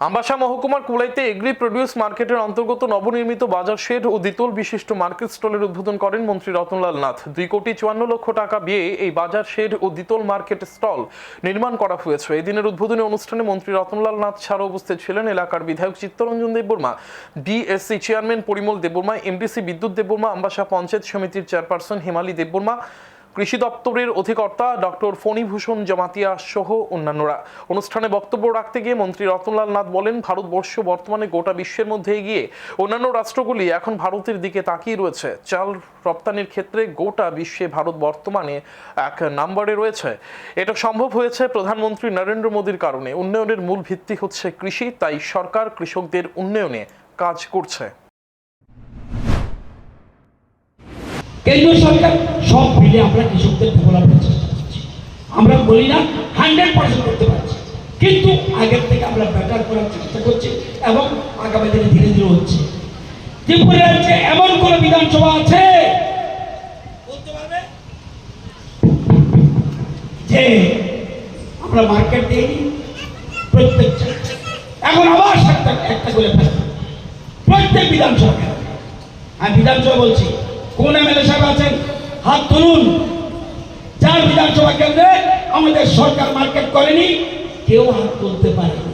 আম্বাসা মহকুমার কুলাইতে agri produce মার্কেটের অন্তর্গত নবনির্মিত বাজার শেড ও দ্বিতল বিশিষ্ট মার্কেট স্টলের উদ্বোধন করেন মন্ত্রী রতনলাল নাথ। দুই কোটি চুয়ান্ন লক্ষ টাকা দিয়ে এই বাজার শেড ও দ্বিতল মার্কেট স্টল নির্মাণ করা হয়েছে। এই দিনের উদ্বোধনী অনুষ্ঠানে মন্ত্রী রতনলাল নাথ ছাড়াও উপস্থিত ছিলেন এলাকার বিধায়ক Chittaranjan Debbarma BSC chairman Parimal Debbarma, MDC Bidyut Debbarma, Ambassa panchayat সমিতির চেয়ারপারসন হিমালী দেববর্মা কৃষি দপ্তরের অধিকর্তা ডক্টর ফণীভূষণ জমাতিয়া সহ অন্যান্যরা। অনুষ্ঠানে বক্তব্য রাখতে গিয়ে মন্ত্রী রতনলাল নাথ বলেন, ভারতবর্ষ বর্তমানে গোটা বিশ্বের মধ্যে এগিয়ে অন্যান্য রাষ্ট্রগুলি এখন ভারতের দিকে তাকিয়ে রয়েছে। চাল রপ্তানির ক্ষেত্রে গোটা বিশ্বে ভারত বর্তমানে এক নম্বরে রয়েছে। এটা সম্ভব হয়েছে প্রধানমন্ত্রী নরেন্দ্র মোদীর কারণে। উন্নয়নের মূল ভিত্তি হচ্ছে কৃষি, তাই সরকার কৃষকদের উন্নয়নে কাজ করছে। কেন্দ্রীয় সরকার, সব মিলে আমরা কৃষকদের ডেভেলপের চেষ্টা করছি। আমরা বলি না হান্ড্রেড পার্সেন্ট করতে পারছি। কিন্তু আগের থেকে আমরা বেটার করার চেষ্টা করছি এবং আগামী দিনে ধীরে ধীরে হচ্ছে। ত্রিপুরা রাজ্যে এমন কোন বিধানসভা আছে? বলতে পারবে? যে আমরা মার্কেট দিইনি, প্রত্যেক এখন আবার একটা করে প্রত্যেক বিধানসভা। আমি বিধানসভা বলছি কোন এমএলএ সাহেব আছেন? হাত তুলুন। যার বিধানসভা কেন্দ্রে আমাদের সরকার মার্কেট করেনি, কেউ হাত তুলতে পারেনি।